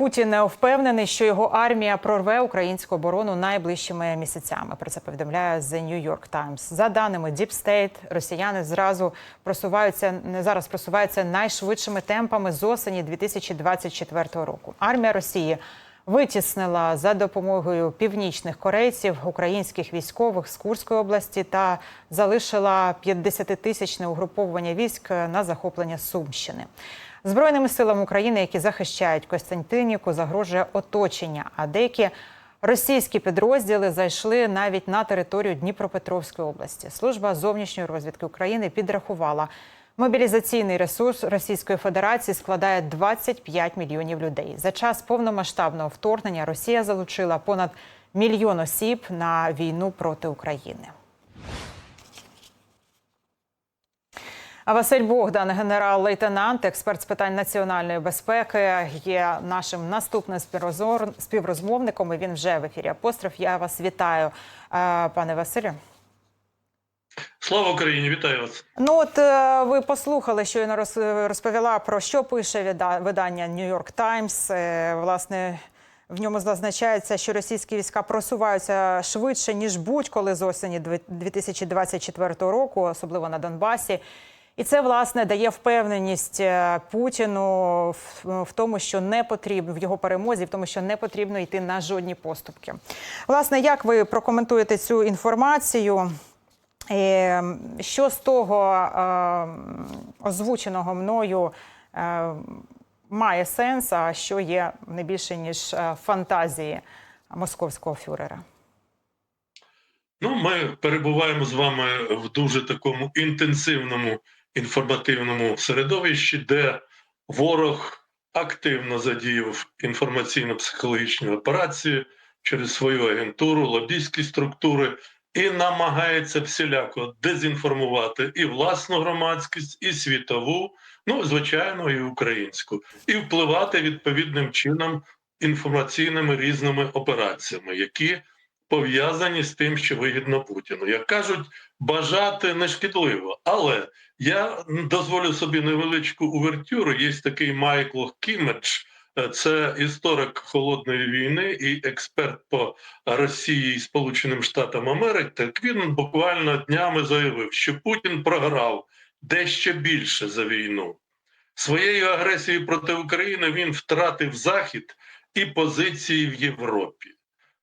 Путін не впевнений, що його армія прорве українську оборону найближчими місяцями. Про це повідомляє The New York Times. За даними Deep State, росіяни зразу просуваються не зараз просуваються найшвидшими темпами з осені 2024 року. Армія Росії витіснила за допомогою північних корейців українських військових з Курської області та залишила 50-тисячне угруповування військ на захоплення Сумщини. Збройними силами України, які захищають Костянтинівку, загрожує оточення. А деякі російські підрозділи зайшли навіть на територію Дніпропетровської області. Служба зовнішньої розвідки України підрахувала. Мобілізаційний ресурс Російської Федерації складає 25 мільйонів людей. За час повномасштабного вторгнення Росія залучила понад мільйон осіб на війну проти України. А Василь Богдан, генерал-лейтенант, експерт з питань національної безпеки, є нашим наступним співрозмовником. І він вже в ефірі Апостроф. Я вас вітаю, е, пане Василю. Слава Україні, вітаю вас. Ну от е, ви послухали, що я розповіла про що пише видання New York Times. Е, Власне, в ньому зазначається, що російські війська просуваються швидше ніж будь-коли з осені 2024 року, особливо на Донбасі. І це власне дає впевненість е, Путіну в, тому, що не потрібно в його перемозі, в тому, що не потрібно йти на жодні поступки. Власне, як ви прокоментуєте цю інформацію? Е, Що з того е, озвученого мною має сенс, а що є не більше ніж фантазії московського фюрера? Ну, ми перебуваємо з вами в дуже такому інтенсивному інформативному середовищі, де ворог активно задіяв інформаційно-психологічні операції через свою агентуру, лобійські структури і намагається всіляко дезінформувати і власну громадськість, і світову, ну звичайно, і українську, і впливати відповідним чином інформаційними різними операціями, які пов'язані з тим, що вигідно Путіну. Як кажуть, бажати не шкідливо. Але я дозволю собі невеличку увертюру. Є такий Майкл Кімедж, е, це історик холодної війни і експерт по Росії і Сполученим Штатам Америки. Так він буквально днями заявив, що Путін програв дещо більше за війну. Своєю агресією проти України він втратив Захід і позиції в Європі.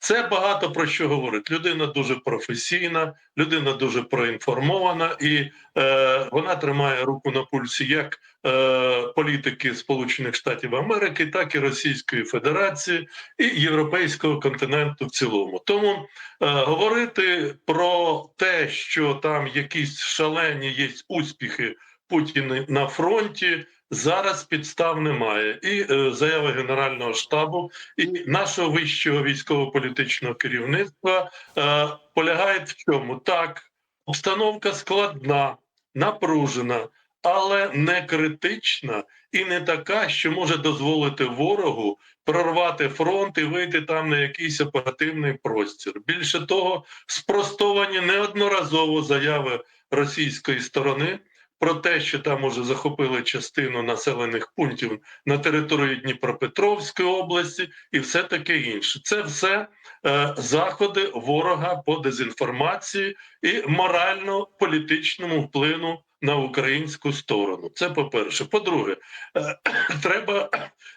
Це багато про що говорить. Людина дуже професійна, людина дуже проінформована, і е, вона тримає руку на пульсі як е, політики Сполучених Штатів Америки, так і Російської Федерації і Європейського континенту в цілому. Тому е, говорити про те, що там якісь шалені є успіхи Путіна на фронті. Зараз підстав немає, і е, заяви Генерального штабу і нашого вищого військово-політичного керівництва е, полягають в чому? Так, обстановка складна, напружена, але не критична і не така, що може дозволити ворогу прорвати фронт і вийти там на якийсь оперативний простір. Більше того, спростовані неодноразово заяви російської сторони про те, що там уже захопили частину населених пунктів на території Дніпропетровської області, і все таке інше. Це все е, заходи ворога по дезінформації і морально-політичному впливу на українську сторону. Це по-перше. По-друге, е, треба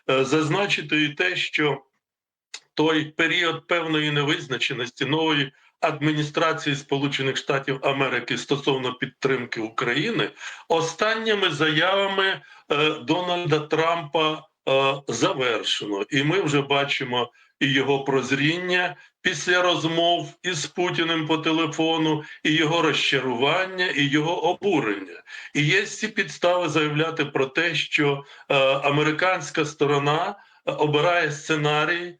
е, зазначити і те, що той період певної невизначеності нової адміністрації Сполучених Штатів Америки стосовно підтримки України останніми заявами е, Дональда Трампа е, завершено, і ми вже бачимо і його прозріння після розмов із Путіним по телефону, і його розчарування, і його обурення. І є ці підстави заявляти про те, що е, американська сторона е, обирає сценарій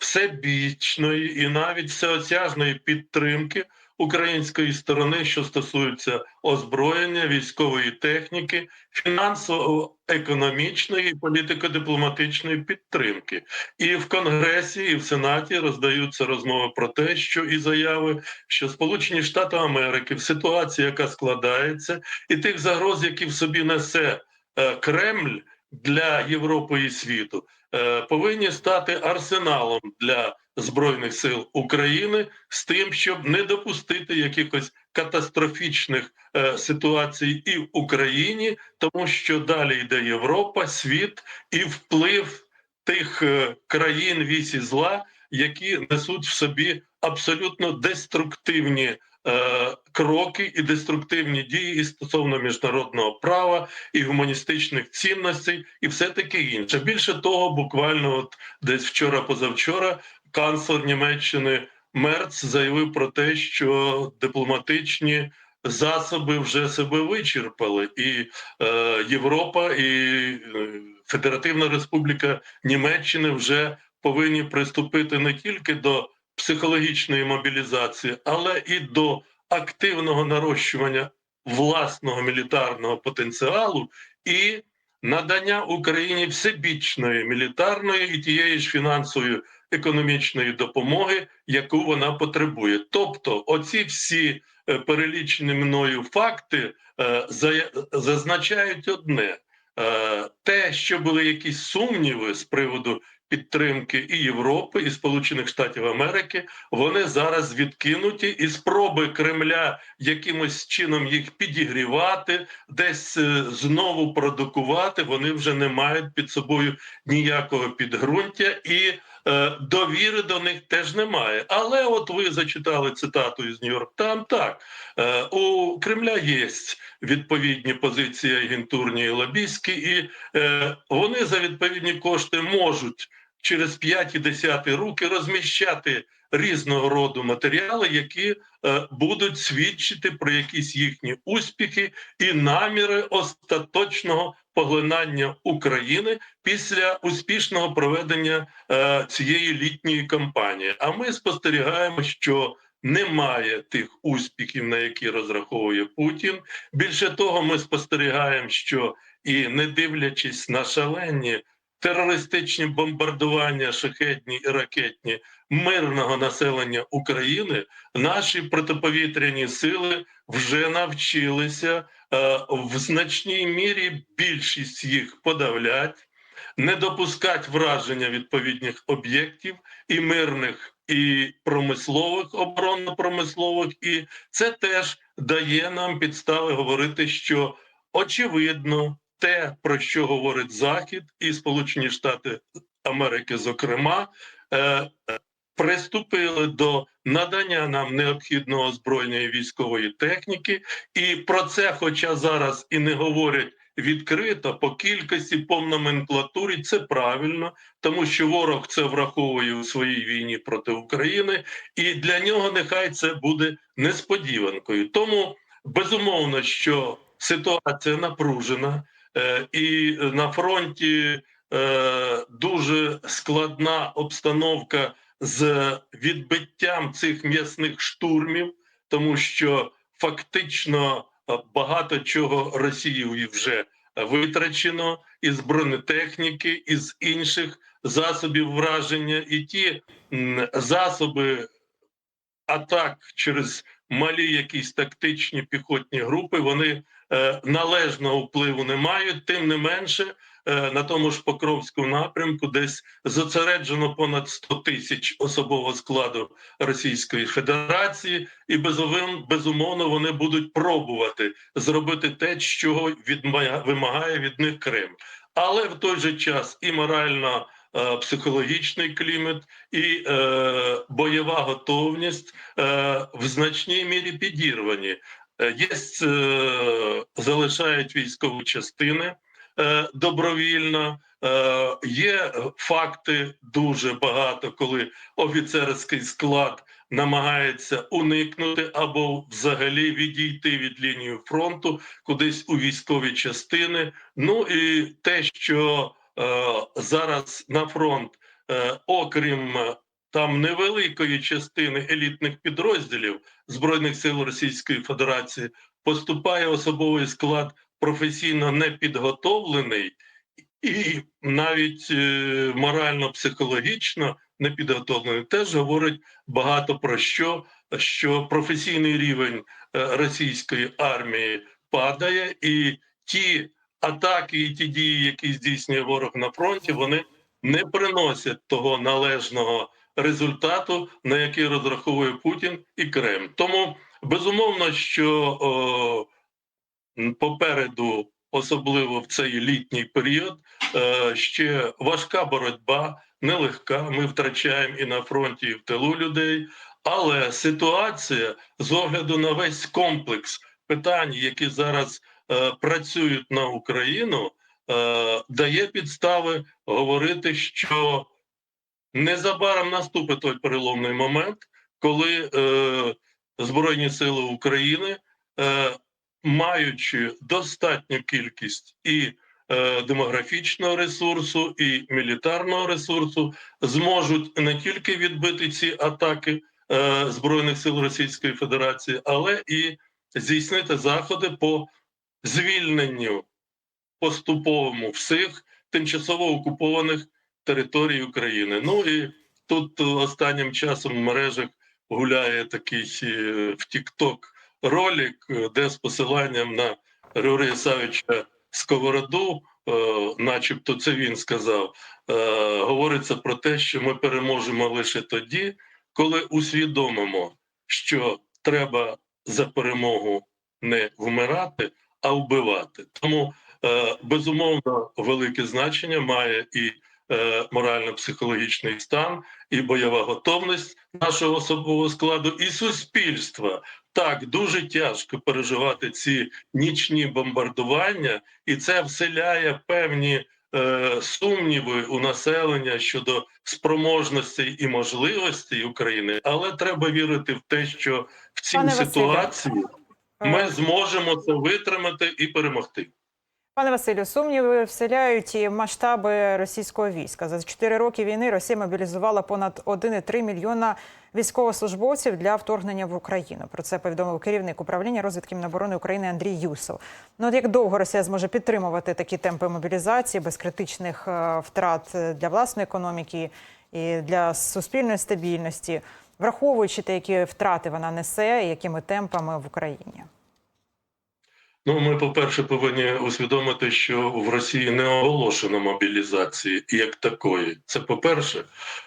всебічної і навіть всеосяжної підтримки української сторони, що стосується озброєння, військової техніки, фінансово-економічної і політико-дипломатичної підтримки. І в Конгресі, і в Сенаті роздаються розмови про те, що і заяви, що Сполучені Штати Америки в ситуації, яка складається, і тих загроз, які в собі несе е, Кремль для Європи і світу повинні стати арсеналом для збройних сил України з тим, щоб не допустити якихось катастрофічних е, ситуацій і в Україні, тому що далі йде Європа, світ і вплив тих е, країн вісі зла, які несуть в собі абсолютно деструктивні е, кроки і деструктивні дії і стосовно міжнародного права і гуманістичних цінностей, і все таке інше. Більше того, буквально от десь вчора-позавчора канцлер Німеччини Мерц заявив про те, що дипломатичні засоби вже себе вичерпали, і е, Європа і е, Федеративна Республіка Німеччини вже повинні приступити не тільки до психологічної мобілізації, але і до активного нарощування власного мілітарного потенціалу і надання Україні всебічної мілітарної і тієї ж фінансової економічної допомоги, яку вона потребує. Тобто, оці всі е, перелічені мною факти е, зазначають одне: Е, те, що були якісь сумніви з приводу підтримки і Європи, і Сполучених Штатів Америки, вони зараз відкинуті, і спроби Кремля якимось чином їх підігрівати, десь е, знову продукувати, вони вже не мають під собою ніякого підґрунтя і е, довіри до них теж немає. Але от ви зачитали цитату із Нью-Йорк Там так е, у Кремля є відповідні позиції агентурні і лобійські, і вони за відповідні кошти можуть через 5 і 10 руки розміщати різного роду матеріали, які е, будуть свідчити про якісь їхні успіхи і наміри остаточного поглинання України після успішного проведення е, цієї літньої кампанії. А ми спостерігаємо, що немає тих успіхів, на які розраховує Путін. Більше того, ми спостерігаємо, що і не дивлячись на шалені терористичні бомбардування, шахетні і ракетні мирного населення України, наші протиповітряні сили вже навчилися е, в значній мірі більшість їх подавлять, не допускати враження відповідних об'єктів і мирних, і промислових, оборонно-промислових, і це теж дає нам підстави говорити, що очевидно те, про що говорить Захід і Сполучені Штати Америки, зокрема, е, приступили до надання нам необхідного озброєння і військової техніки, і про це, хоча зараз і не говорять відкрито по кількості, по номенклатурі, це правильно, тому що ворог це враховує у своїй війні проти України, і для нього нехай це буде несподіванкою. Тому безумовно, що ситуація напружена, і на фронті е, дуже складна обстановка з відбиттям цих м'ясних штурмів, тому що фактично е, багато чого Росією вже витрачено із бронетехніки, із інших засобів враження, і ті засоби атак через малі якісь тактичні піхотні групи, вони е, належного впливу не мають. Тим не менше, е, на тому ж Покровському напрямку десь зосереджено понад 100 тисяч особового складу Російської Федерації, і безумовно, вони будуть пробувати зробити те, що відмая- вимагає від них Кремль. Але в той же час і морально психологічний клімат, і е, бойова готовність е, в значній мірі підірвані. Е, Є е, залишають військові частини е, добровільно. Е, є факти дуже багато, коли офіцерський склад намагається уникнути або взагалі відійти від лінії фронту кудись у військові частини. Ну і те, що е, зараз на фронт, е, окрім е, там невеликої частини елітних підрозділів збройних сил Російської Федерації, поступає особовий склад професійно непідготовлений і навіть е, морально-психологічно непідготовлений, теж говорить багато про що, що професійний рівень е, російської армії падає, і ті атаки і ті дії, які здійснює ворог на фронті, вони не приносять того належного результату, на який розраховує Путін і Кремль. Тому безумовно, що о, попереду, особливо в цей літній період, е, ще важка боротьба, нелегка. Ми втрачаємо і на фронті, і в тилу людей. Але ситуація з огляду на весь комплекс питань, які зараз працюють на Україну, е, дає підстави говорити, що незабаром наступить той переломний момент, коли е, Збройні Сили України, е, маючи достатню кількість і е, демографічного ресурсу, і мілітарного ресурсу, зможуть не тільки відбити ці атаки е, Збройних сил Російської Федерації, але і здійснити заходи по звільненню поступовому всіх тимчасово окупованих територій України. Ну і тут е, останнім часом в мережах гуляє такий е, в Тік-Ток ролик, е, де з посиланням на Григорія Савича Сковороду, начебто це він сказав, говориться про те, що ми переможемо лише тоді, коли усвідомимо, що треба за перемогу не вмирати, а вбивати. Тому е, безумовно велике значення має і е, морально-психологічний стан, і бойова готовність нашого особового складу, і суспільства. Так дуже тяжко переживати ці нічні бомбардування, і це вселяє певні е, сумніви у населення щодо спроможностей і можливостей України. Але треба вірити в те, що в цій Пане ситуації Е, ми зможемо це витримати і перемогти. Пане Василю, сумніви вселяють і масштаби російського війська. За 4 роки війни Росія мобілізувала понад 1,3 мільйона військовослужбовців для вторгнення в Україну. Про це повідомив керівник управління розвідки Міноборони України Андрій Юсов. Ну от як довго Росія зможе підтримувати такі темпи мобілізації без критичних е, втрат для власної економіки і для суспільної стабільності, враховуючи те, які втрати вона несе, і якими темпами в Україні? Ну, ми, по-перше, повинні усвідомити, що в Росії не оголошено мобілізації як такої. Це по-перше.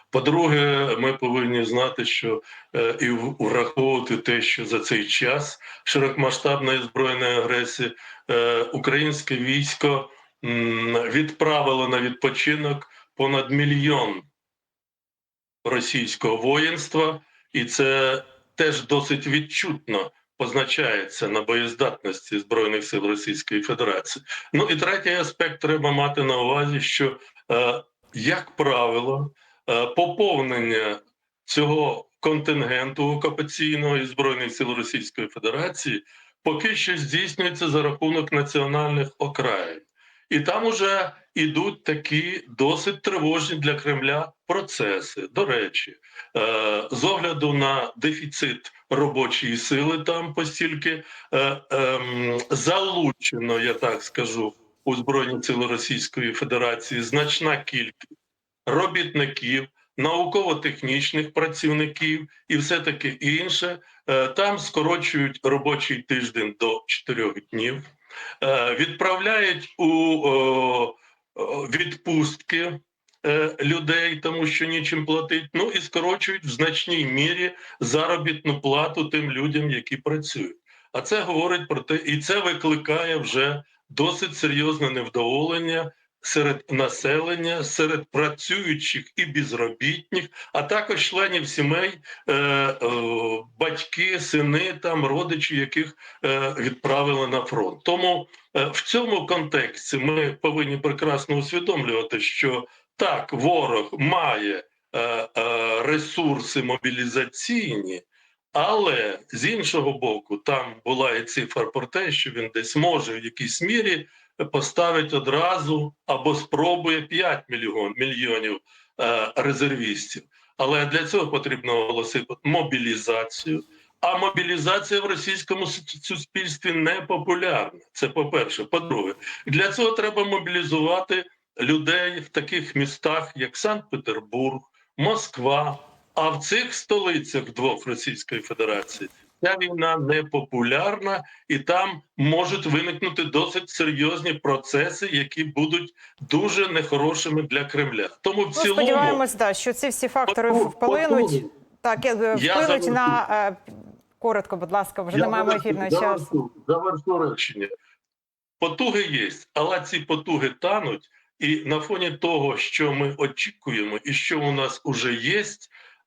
По-друге, ми повинні знати, що е, і враховувати те, що за цей час широкомасштабної збройної агресії е, українське військо м, відправило на відпочинок понад мільйон російського воїнства, і це теж досить відчутно позначається на боєздатності збройних сил Російської Федерації. Ну і третій аспект треба мати на увазі, що е, як правило, е, поповнення цього контингенту окупаційного і збройних сил Російської Федерації поки що здійснюється за рахунок національних окраїн, і там уже ідуть такі досить тривожні для Кремля процеси. До речі, е, з огляду на дефіцит робочої сили, там постільки е, ем, залучено, я так скажу, у Збройні Сили Російської Федерації значна кількість робітників, науково-технічних працівників і все таке інше. Е, Там скорочують робочий тиждень до 4 днів, відправляють у відпустки е, людей, тому що нічим платить. Ну і скорочують в значній мірі заробітну плату тим людям, які працюють. А це говорить про те, і це викликає вже досить серйозне невдоволення серед населення, серед працюючих і безробітних, а також членів сімей, е, е, батьки, сини, там родичі, яких е, відправили на фронт. Тому в цьому контексті ми повинні прекрасно усвідомлювати, що так, ворог має ресурси мобілізаційні. Але з іншого боку, там була і цифра про те, що він десь може в якійсь мірі поставить одразу або спробує 5 мільйон, мільйонів е, резервістів. Але для цього потрібно оголосити мобілізацію. А мобілізація в російському суспільстві не популярна. Це по-перше. По-друге, для цього треба мобілізувати людей в таких містах, як Санкт-Петербург, Москва. А в цих столицях двох Російської Федерації ця війна не популярна, і там можуть виникнути досить серйозні процеси, які будуть дуже нехорошими для Кремля. Тому в Ну, цілому сподіваємось, да, що ці всі фактори Потуги, вплинуть. потуги. Так, е, Я на е, коротко, будь ласка, вже не маємо завершу- ефірного часу. завершу- Завершу речення. Потуги є, але ці потуги тануть, і на фоні того, що ми очікуємо, і що у нас уже є,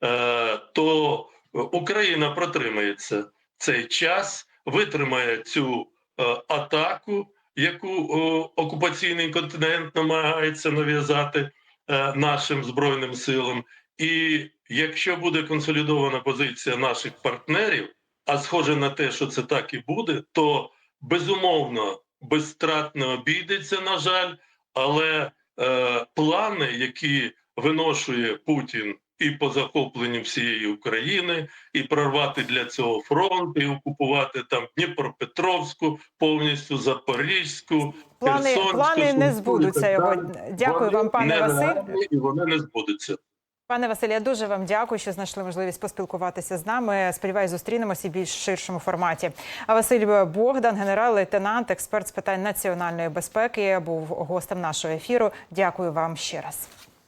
е, то Україна протримається цей час, витримає цю е, атаку, яку е, окупаційний континент намагається нав'язати е, нашим збройним силам. І якщо буде консолідована позиція наших партнерів, а схоже на те, що це так і буде, то безумовно без страт не обійдеться, на жаль, але е, плани, які виношує Путін і по захопленню всієї України, і прорвати для цього фронт, і окупувати там Дніпропетровську, повністю Запорізьку, Плани, Херсонську, плани не збудуться його. Дякую вам, пане Василь. і вони не збудуться. Пане Василь, я дуже вам дякую, що знайшли можливість поспілкуватися з нами. Сподіваюсь, зустрінемося в більш ширшому форматі. А Василь Богдан, генерал-лейтенант, експерт з питань національної безпеки, був гостем нашого ефіру. Дякую вам ще раз.